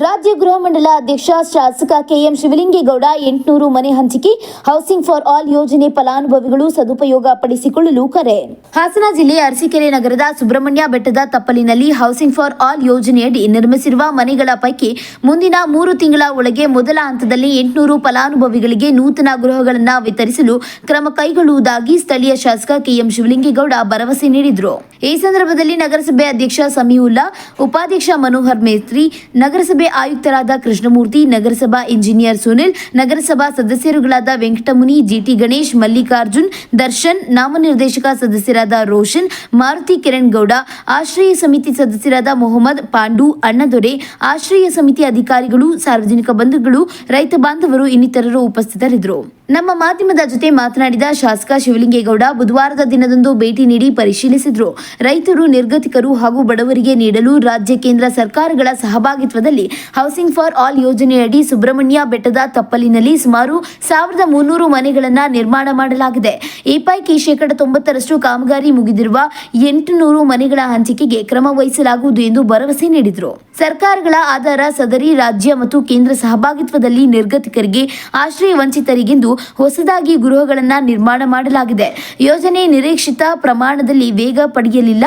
ರಾಜ್ಯ ಗೃಹ ಮಂಡಲ ಅಧ್ಯಕ್ಷ ಶಾಸಕ ಕೆಎಂ ಶಿವಲಿಂಗೇಗೌಡ ಎಂಟುನೂರು ಮನೆ ಹಂಚಿಕೆ ಹೌಸಿಂಗ್ ಫಾರ್ ಆಲ್ ಯೋಜನೆ ಫಲಾನುಭವಿಗಳು ಸದುಪಯೋಗ ಪಡಿಸಿಕೊಳ್ಳಲು ಕರೆ. ಹಾಸನ ಜಿಲ್ಲೆ ಅರಸೀಕೆರೆ ನಗರದ ಸುಬ್ರಹ್ಮಣ್ಯ ಬೆಟ್ಟದ ತಪ್ಪಲಿನಲ್ಲಿ ಹೌಸಿಂಗ್ ಫಾರ್ ಆಲ್ ಯೋಜನೆಯಡಿ ನಿರ್ಮಿಸಿರುವ ಮನೆಗಳ ಪೈಕಿ ಮುಂದಿನ ಮೂರು ತಿಂಗಳ ಒಳಗೆ ಮೊದಲ ಹಂತದಲ್ಲಿ ಎಂಟುನೂರು ಫಲಾನುಭವಿಗಳಿಗೆ ನೂತನ ಗೃಹಗಳನ್ನು ವಿತರಿಸಲು ಕ್ರಮ ಕೈಗೊಳ್ಳುವುದಾಗಿ ಸ್ಥಳೀಯ ಶಾಸಕ ಕೆಎಂ ಶಿವಲಿಂಗೇಗೌಡ ಭರವಸೆ ನೀಡಿದರು. ಈ ಸಂದರ್ಭದಲ್ಲಿ ನಗರಸಭೆ ಅಧ್ಯಕ್ಷ ಸಮೀವುಲ್ಲಾ, ಉಪಾಧ್ಯಕ್ಷ ಮನೋಹರ್ ಮೇಸ್ತ್ರಿ, ನಗರಸಭೆ ಆಯುಕ್ತರಾದ ಕೃಷ್ಣಮೂರ್ತಿ, ನಗರಸಭಾ ಇಂಜಿನಿಯರ್ ಸುನಿಲ್, ನಗರಸಭಾ ಸದಸ್ಯರುಗಳಾದ ವೆಂಕಟಮುನಿ, ಜಿಟಿ ಗಣೇಶ್, ಮಲ್ಲಿಕಾರ್ಜುನ್, ದರ್ಶನ್, ನಾಮನಿರ್ದೇಶಕ ಸದಸ್ಯರಾದ ರೋಷನ್, ಮಾರುತಿ ಕಿರಣ್ ಗೌಡ ಆಶ್ರಯ ಸಮಿತಿ ಸದಸ್ಯರಾದ ಮೊಹಮ್ಮದ್, ಪಾಂಡು, ಅಣ್ಣದೊರೆ, ಆಶ್ರಯ ಸಮಿತಿ ಅಧಿಕಾರಿಗಳು, ಸಾರ್ವಜನಿಕ ಬಂಧುಗಳು, ರೈತ ಬಾಂಧವರು ಇನ್ನಿತರರು ಉಪಸ್ಥಿತರಿದ್ದರು. ನಮ್ಮ ಮಾಧ್ಯಮದ ಜೊತೆ ಮಾತನಾಡಿದ ಶಾಸಕ ಶಿವಲಿಂಗೇಗೌಡ ಬುಧವಾರದ ದಿನದಂದು ಭೇಟಿ ನೀಡಿ ಪರಿಶೀಲಿಸಿದರು. ರೈತರು ನಿರ್ಗತಿಕರು ಹಾಗೂ ಬಡವರಿಗೆ ನೀಡಲು ರಾಜ್ಯ ಕೇಂದ್ರ ಸರ್ಕಾರಗಳ ಸಹಭಾಗಿತ್ವದಲ್ಲಿ ಹೌಸಿಂಗ್ ಫಾರ್ ಆಲ್ ಯೋಜನೆಯಡಿ ಸುಬ್ರಹ್ಮಣ್ಯ ಬೆಟ್ಟದ ತಪ್ಪಲಿನಲ್ಲಿ ಸುಮಾರು ಸಾವಿರದ ಮುನ್ನೂರು ಮನೆಗಳನ್ನು ನಿರ್ಮಾಣ ಮಾಡಲಾಗಿದೆ. ಈ ಪೈಕಿ ಶೇಕಡ ತೊಂಬತ್ತರಷ್ಟು ಕಾಮಗಾರಿ ಮುಗಿದಿರುವ ಎಂಟುನೂರು ಮನೆಗಳ ಹಂಚಿಕೆಗೆ ಕ್ರಮ ವಹಿಸಲಾಗುವುದು ಎಂದು ಭರವಸೆ ನೀಡಿದರು. ಸರ್ಕಾರಗಳ ಆಧಾರ ಸದರಿ ರಾಜ್ಯ ಮತ್ತು ಕೇಂದ್ರ ಸಹಭಾಗಿತ್ವದಲ್ಲಿ ನಿರ್ಗತಿಕರಿಗೆ ಆಶ್ರಯ ವಂಚಿತರಿಗೆಂದು ಹೊಸದಾಗಿ ಗೃಹಗಳನ್ನು ನಿರ್ಮಾಣ ಮಾಡಲಾಗಿದೆ. ಯೋಜನೆ ನಿರೀಕ್ಷಿತ ಪ್ರಮಾಣದಲ್ಲಿ ವೇಗ ಪಡೆಯಲಿಲ್ಲ.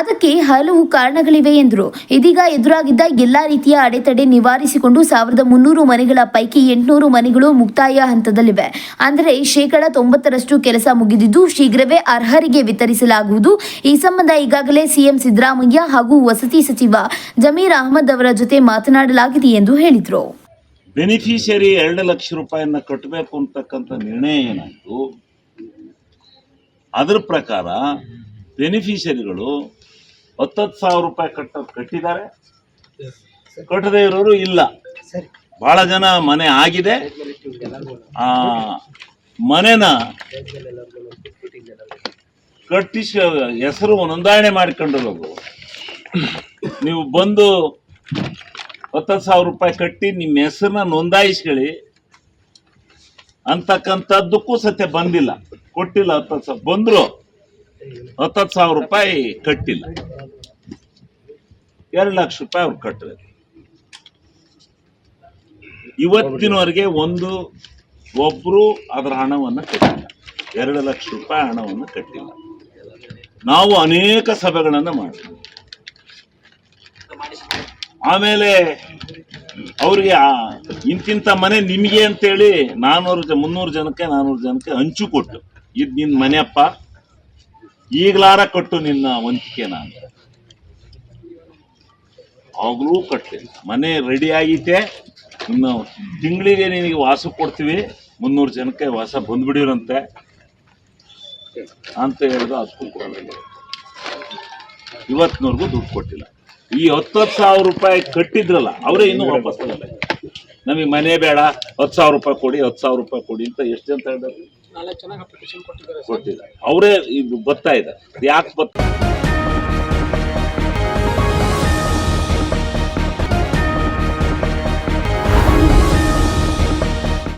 ಅದಕ್ಕೆ ಹಲವು ಕಾರಣಗಳಿವೆ ಎಂದರು. ಇದೀಗ ಎದುರಾಗಿದ್ದ ಎಲ್ಲಾ ರೀತಿಯ ಅಡೆತಡೆ ನಿವಾರಿಸಿಕೊಂಡು ಸಾವಿರದ ಮುನ್ನೂರು ಮನೆಗಳ ಪೈಕಿ ಎಂಟುನೂರು ಮನೆಗಳು ಮುಕ್ತಾಯ ಹಂತದಲ್ಲಿವೆ. ಅಂದರೆ ಶೇಕಡಾ ತೊಂಬತ್ತರಷ್ಟು ಕೆಲಸ ಮುಗಿದಿದ್ದು ಶೀಘ್ರವೇ ಅರ್ಹರಿಗೆ ವಿತರಿಸಲಾಗುವುದು. ಈ ಸಂಬಂಧ ಈಗಾಗಲೇ ಸಿಎಂ ಸಿದ್ದರಾಮಯ್ಯ ಹಾಗೂ ವಸತಿ ಸಚಿವ ಜಮೀರ್ ಅಹಮದ್ ಅವರ ಜೊತೆ ಮಾತನಾಡಲಾಗಿದೆ ಎಂದು ಹೇಳಿದರು. ಬೆನಿಫಿಷರಿ ಎರಡು ಲಕ್ಷ ರೂಪಾಯಿಯನ್ನು ಕಟ್ಟಬೇಕು ಅಂತಕ್ಕಂಥ ನಿರ್ಣಯ ಏನಾಯಿತು? ಅದರ ಪ್ರಕಾರ ಬೆನಿಫಿಷರಿಗಳು ಹತ್ತತ್ತು ಸಾವಿರ ರೂಪಾಯಿ ಕಟ್ಟ ಕಟ್ಟಿದ್ದಾರೆ. ಕಟ್ಟದೇ ಇರೋರು ಇಲ್ಲ. ಬಹಳ ಜನ ಮನೆ ಆಗಿದೆ. ಆ ಮನೆನ ಕಟ್ಟಿಸ ಹೆಸರು ನೋಂದಾಯಣೆ ಮಾಡ್ಕೊಂಡಿರೋದು ನೀವು ಬಂದು ಹತ್ತತ್ತು ಸಾವಿರ ರೂಪಾಯಿ ಕಟ್ಟಿ ನಿಮ್ಮ ಹೆಸರನ್ನ ನೋಂದಾಯಿಸ್ಕೊಳ್ಳಿ. ಅಂತಕ್ಕಂಥದ್ದಕ್ಕೂ ಸತ್ಯ ಬಂದಿಲ್ಲ. ಕೊಟ್ಟಿಲ್ಲ ಹತ್ತತ್ತು ಸಾವಿರ. ಬಂದ್ರು ಹತ್ತತ್ತು ಸಾವಿರ ರೂಪಾಯಿ ಕಟ್ಟಿಲ್ಲ. ಎರಡು ಲಕ್ಷ ರೂಪಾಯಿ ಅವ್ರು ಕಟ್ಟಿದ್ರು ಇವತ್ತಿನವರೆಗೆ ಒಂದು ಒಬ್ರು ಅದರ ಹಣವನ್ನು ಕಟ್ಟಿಲ್ಲ. ಎರಡು ಲಕ್ಷ ರೂಪಾಯಿ ಹಣವನ್ನು ಕಟ್ಟಿಲ್ಲ. ನಾವು ಅನೇಕ ಸಭೆಗಳನ್ನು ಮಾಡ್ತೀವಿ. ಆಮೇಲೆ ಅವ್ರಿಗೆ ಇಂತಿಂತ ಮನೆ ನಿಮಗೆ ಅಂತೇಳಿ ನಾನೂರು ಜ ಮುನ್ನೂರು ಜನಕ್ಕೆ ನಾನೂರು ಜನಕ್ಕೆ ಹಂಚು ಕೊಟ್ಟು, ಇದು ನಿನ್ನ ಮನೆಯಪ್ಪ ಈಗಲಾರ ಕಟ್ಟು ನಿನ್ನ ವಂತಿಕೆನ ಅಂತ ಆಗಲೂ ಕಟ್ಟಲಿಲ್ಲ ಮನೆ ರೆಡಿ ಆಗೈತೆ. ಇನ್ನು ತಿಂಗಳಿಗೆ ನಿನಗೆ ವಾಸ ಕೊಡ್ತೀವಿ. ಮುನ್ನೂರು ಜನಕ್ಕೆ ವಾಸ ಬಂದ್ಬಿಡಿರಂತೆ. ಅಂತ ಹೇಳಿದ್ರು ಅದಕ್ಕೂ ಕೊಡಲಿಲ್ಲ. ಇವತ್ತಿನವರೆಗೂ ದುಡ್ಡು ಕೊಟ್ಟಿಲ್ಲ. ಈ ಹತ್ತು ಸಾವಿರ ರೂಪಾಯಿ ಕಟ್ಟಿದ್ರಲ್ಲ, ಅವರೇ ಇನ್ನೂ ವಾಪಸ್ ನಮಗೆ ಮನೆ ಬೇಡ ಹತ್ತು ಸಾವಿರ ರೂಪಾಯಿ ಕೊಡಿ ಹತ್ತು ಸಾವಿರ ರೂಪಾಯಿ ಕೊಡಿ ಅಂತ ಎಷ್ಟು ಜನ ಹೇಳಿದ್ರು ಕೊಟ್ಟಿಲ್ಲ ಅವರೇ ಇದು ಬರ್ತಾ ಇದೆ ಯಾಕೆ ಬರ್ತಾ